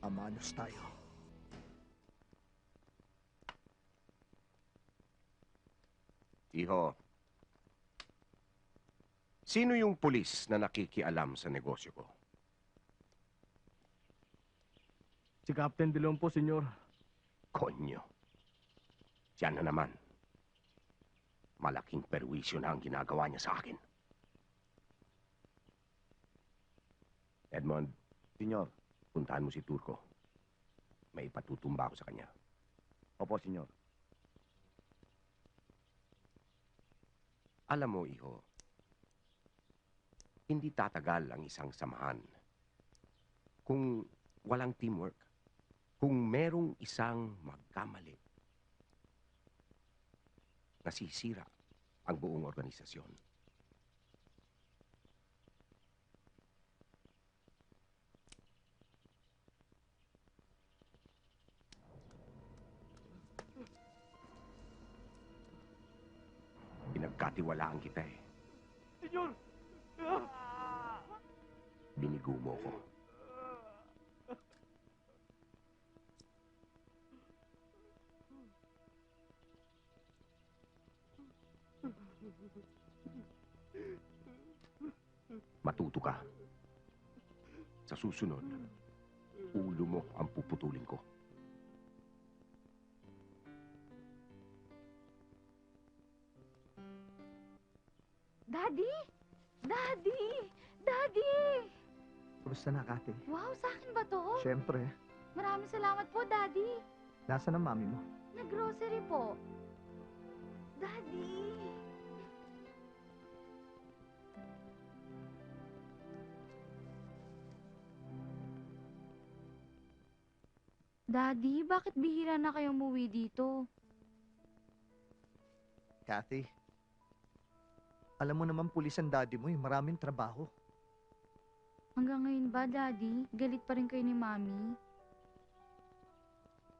Amanos tayo. Iho, sino yung pulis na nakikialam sa negosyo ko? Si Captain Dilon po, senyor. Konyo. Siya na naman. Malaking perwisyo na ang ginagawa niya sa akin. Edmond, Senyor. puntahan mo si Turco. May ipatutumba ko sa kanya. Opo, senyor. Alam mo, iho, hindi tatagal ang isang samahan kung walang teamwork. Kung merong isang magkamali, nasisira ang buong organisasyon. Pinagkatiwalaan kita eh. Senyor! Binigo mo ko. Matuto ka. Sa susunod, ulo mo ang puputulin ko. Daddy! Daddy! Daddy! Kumusta na, Kati? Wow, sa akin ba to? Siyempre. Maraming salamat po, Daddy. Nasaan ang mami mo? Nag-grocery po. Daddy! Daddy, bakit bihira na kayo umuwi dito? Kathy. Alam mo naman pulis ang daddy mo eh. Maraming trabaho. Hanggang ngayon ba, Daddy? Galit pa rin kayo ni Mami?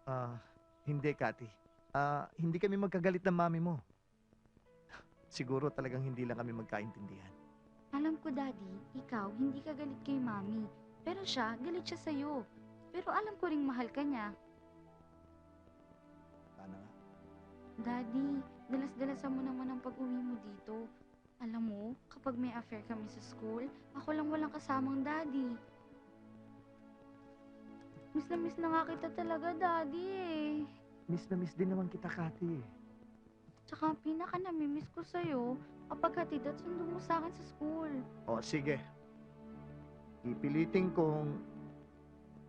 Ah, hindi, Kathy. Ah, hindi kami magkagalit ng mami mo. Siguro talagang hindi lang kami magkaintindihan. Alam ko, Daddy, ikaw, hindi ka galit kay Mami. Pero siya, galit siya sa'yo. Pero alam ko ring mahal ka niya. Sana nga. Daddy, dalas-dalasan mo naman ang pag-uwi mo dito. Alam mo, kapag may affair kami sa school, ako lang walang kasamang daddy. Miss na miss na nga kita talaga, daddy eh. Miss na miss din naman kita, Kathy. Tsaka ang pinaka namimiss ko sa'yo, kapag hatid at sundo mo sa akin sa school. O, sige. Ipilitin kong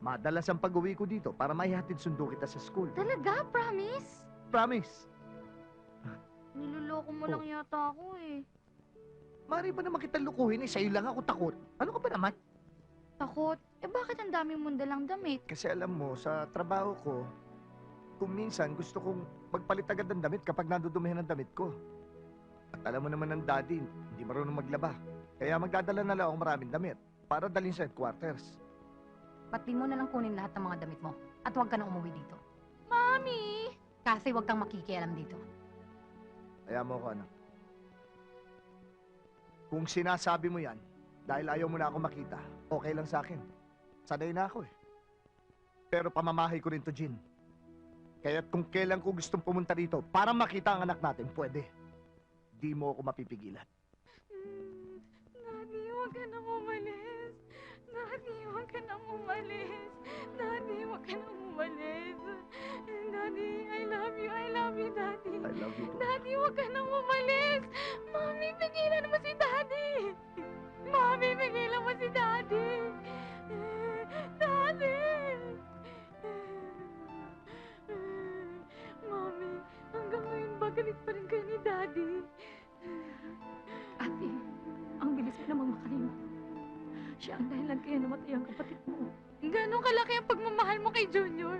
madalas ang pag-uwi ko dito para maihatid sundo kita sa school. Talaga? Promise? Promise! Niloloko mo Oh. lang yata ako eh. Mari ba naman kita lukuhin eh? Sa'yo lang ako takot. Ano ka ba naman? Takot? Eh bakit ang dami mong dalang damit? Kasi alam mo, sa trabaho ko, kung minsan gusto kong magpalit agad ng damit kapag nadudumihan ang damit ko. At alam mo naman ng daddy, hindi marunong maglaba. Kaya magdadala na lang ako maraming damit para dalhin sa headquarters. Ba't di mo na lang kunin lahat ng mga damit mo? At huwag ka na umuwi dito. Mami! Kasi huwag kang makikialam dito. Kaya mo ko, anak. Kung sinasabi mo yan, dahil ayaw mo na ako makita, okay lang sa akin. Sanay na ako eh. Pero pamamahay ko rin to, Jin. Kaya kung kailan ko gustong pumunta dito para makita ang anak natin, pwede. Di mo ako mapipigilan. Daddy, huwag ka huwag ka nang umalis. Daddy, huwag ka nang umalis. Daddy, I love you. I love you, Daddy. I love you too. Daddy, huwag ka nang umalis. Mami, pigilan mo si Daddy. Mami, pigilan mo si Daddy. Daddy! Mami, hanggang ngayon ba galit pa rin kayo kaya namatay ang kapatid mo. Ganon kalaki ang pagmamahal mo kay Junior?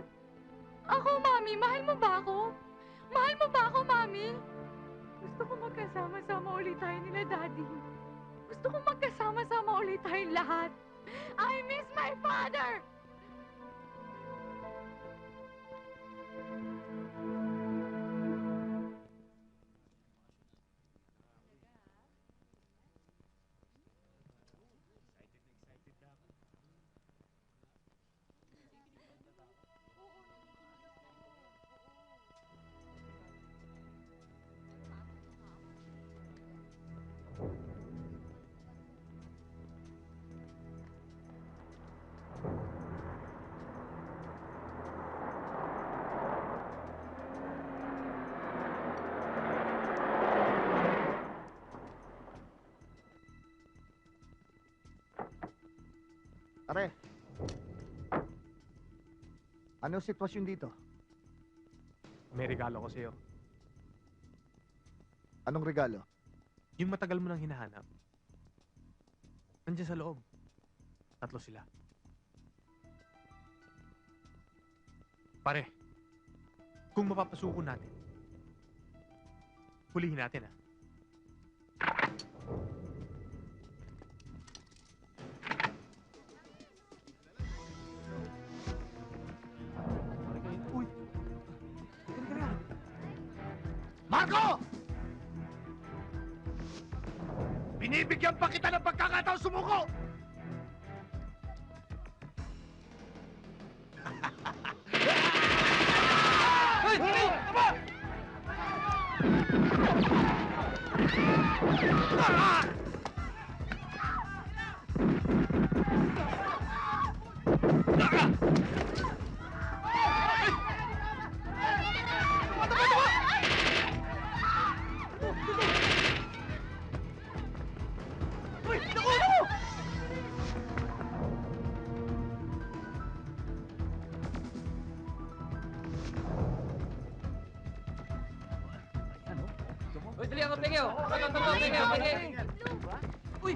Ako, Mami, mahal mo ba ako? Mahal mo ba ako, Mami? Gusto ko magkasama-sama ulit tayo nila, Daddy. Gusto ko magkasama-sama ulit tayong lahat. I miss my father! Pare. Ano sitwasyon dito? May regalo ko sa'yo. Anong regalo? Yung matagal mo nang hinahanap. Nandiyan sa loob. Tatlo sila. Pare, kung mapapasuko natin, hulihin natin ah. Binibigyan pa kita ng pagkakataon sumuko! Uy, dali ako, pege, oh. Pege, pege, pege, pege. Uy!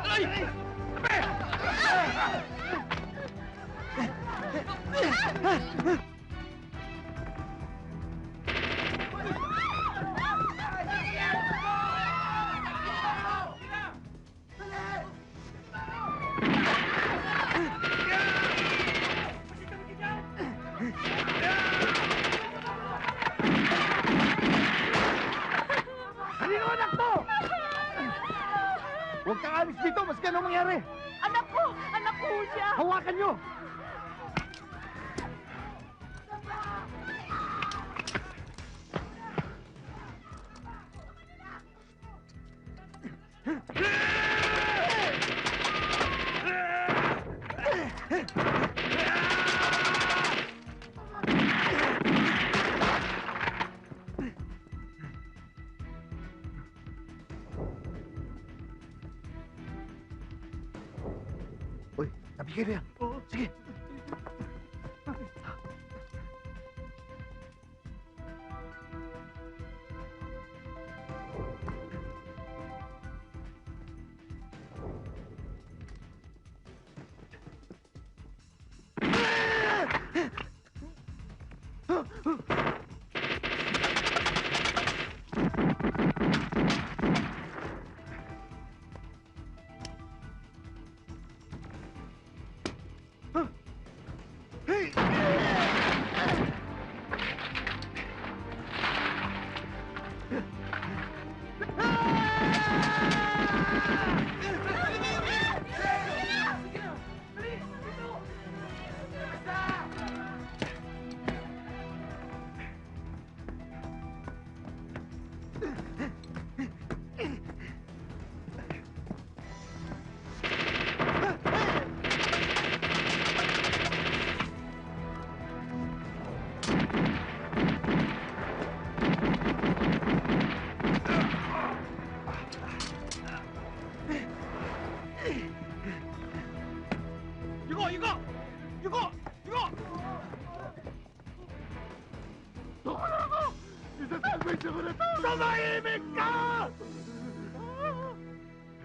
Halino Huwag kang alis dito, mas ganun mangyari. Anak ko! Anak ko siya! Hawakan nyo! Nabigay na yan. Sige.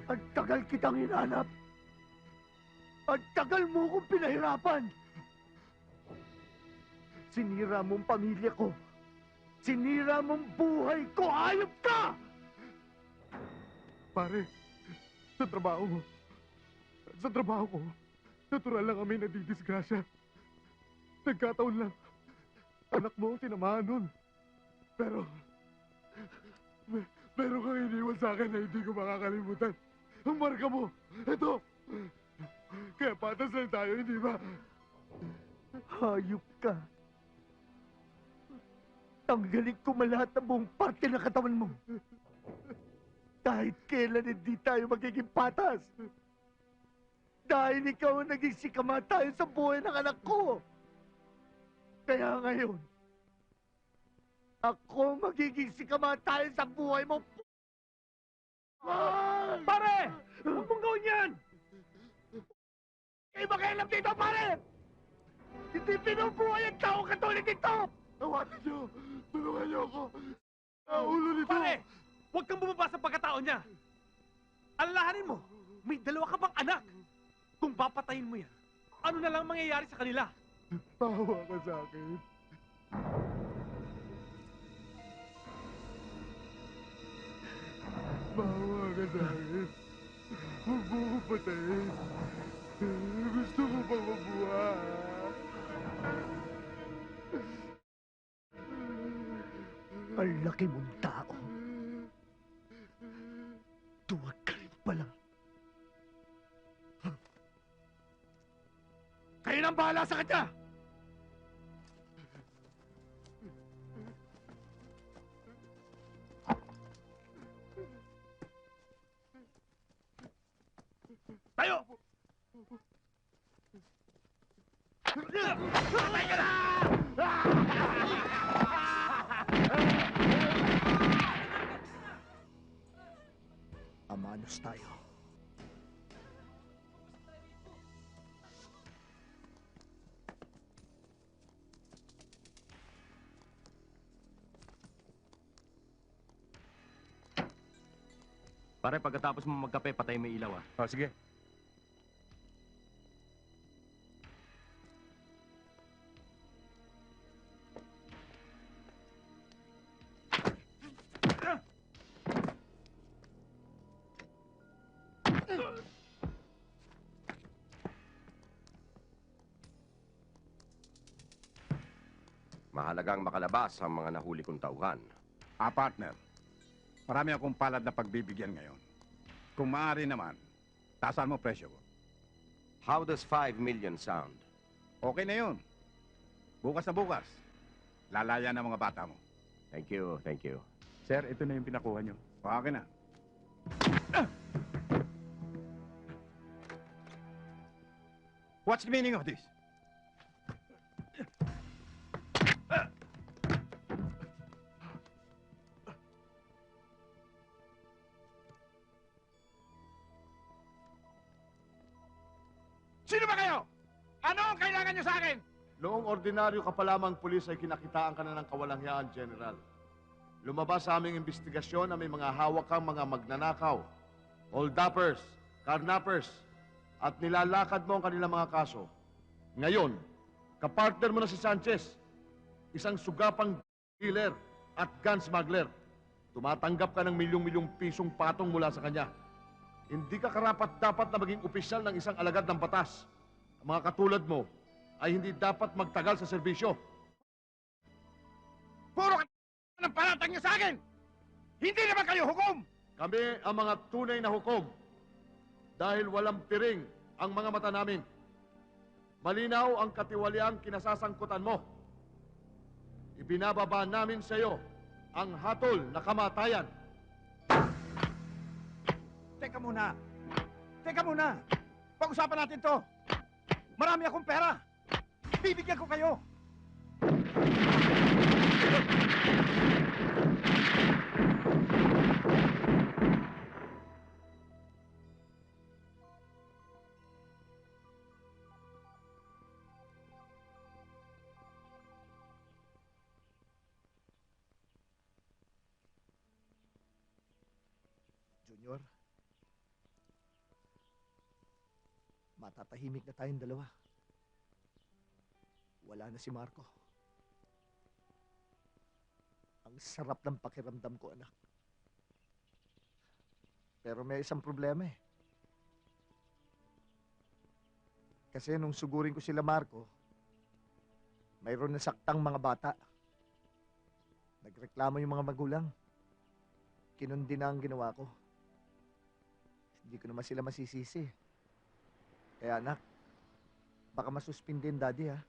Ang tagal kitang hinanap. Ang tagal mo kong pinahirapan. Sinira mong pamilya ko. Sinira mong buhay ko. Ayop ka! Pare, sa trabaho mo, sa trabaho ko, natural lang kami nadidisgrasya. Nagkataon lang, anak mo ang tinamaan nun. Pero, me- meron kang iniwan sa akin na hindi ko makakalimutan. Ang mo, ito. Kaya patas lang tayo, hindi ba? Hayop ka. Tanggalin ko man lahat ng buong parte ng katawan mo. Kahit kailan hindi tayo magiging patas. Dahil ikaw ang naging sikamatayo sa buhay ng anak ko. Kaya ngayon, ako magiging sikamatayo sa buhay mo. Pare! Huwag mong gawin yan! Kayo ba kailan dito, pare? Hindi pinubuhay ang tao katulad nito! Tawagan niyo! Tulungan niyo ako! Ang ulo nito! Pare! Huwag kang bumaba sa pagkatao niya! Alalahanin mo, may dalawa ka pang anak! Kung papatayin mo yan, ano na lang mangyayari sa kanila? Pahawa ka sa akin. Pahawa ka sa akin. Huwag mo ko patayin. Gusto ko pang mabuhay. Ang laki mong tao. Tuwag ka rin pala. Kayo nang bahala sa kanya! Pare, pagkatapos mo magkape, patay mo yung ilaw ah. Oh, sige. Mahalagang makalabas ang mga nahuli kong tauhan. Ah, partner. Marami akong palad na pagbibigyan ngayon. Kung maaari naman, tasan mo presyo ko. How does 5 million sound? Okay na yun. Bukas na bukas. Lalaya na mga bata mo. Thank you, thank you. Sir, ito na yung pinakuha nyo. O, akin na. What's the meaning of this? Nyo sa akin? Noong ordinaryo ka pa lamang pulis ay kinakitaan ka na ng kawalangyaan, General. Lumabas sa aming investigasyon na may mga hawak kang mga magnanakaw, hold-uppers, carnappers, at nilalakad mo ang kanilang mga kaso. Ngayon, kapartner mo na si Sanchez, isang sugapang dealer at gun smuggler. Tumatanggap ka ng milyong-milyong pisong patong mula sa kanya. Hindi ka karapat-dapat na maging opisyal ng isang alagad ng batas. Ang mga katulad mo ay hindi dapat magtagal sa serbisyo. Puro ka ng paratang nyo sa akin! Hindi naman kayo hukom! Kami ang mga tunay na hukom dahil walang piring ang mga mata namin. Malinaw ang katiwaliang kinasasangkutan mo. Ibinababa namin sa iyo ang hatol na kamatayan. Teka muna. Teka muna. Pag-usapan natin to. Marami akong pera. Bibigyan ko kayo. Junior, matatahimik na tayong dalawa. Wala na si Marco. Ang sarap ng pakiramdam ko, anak. Pero may isang problema eh. Kasi nung sugurin ko sila Marco, mayroon nasaktang mga bata. Nagreklamo yung mga magulang. Kinundi na ang ginawa ko. Hindi ko naman sila masisisi. Kaya anak, baka masuspindin daddy ha.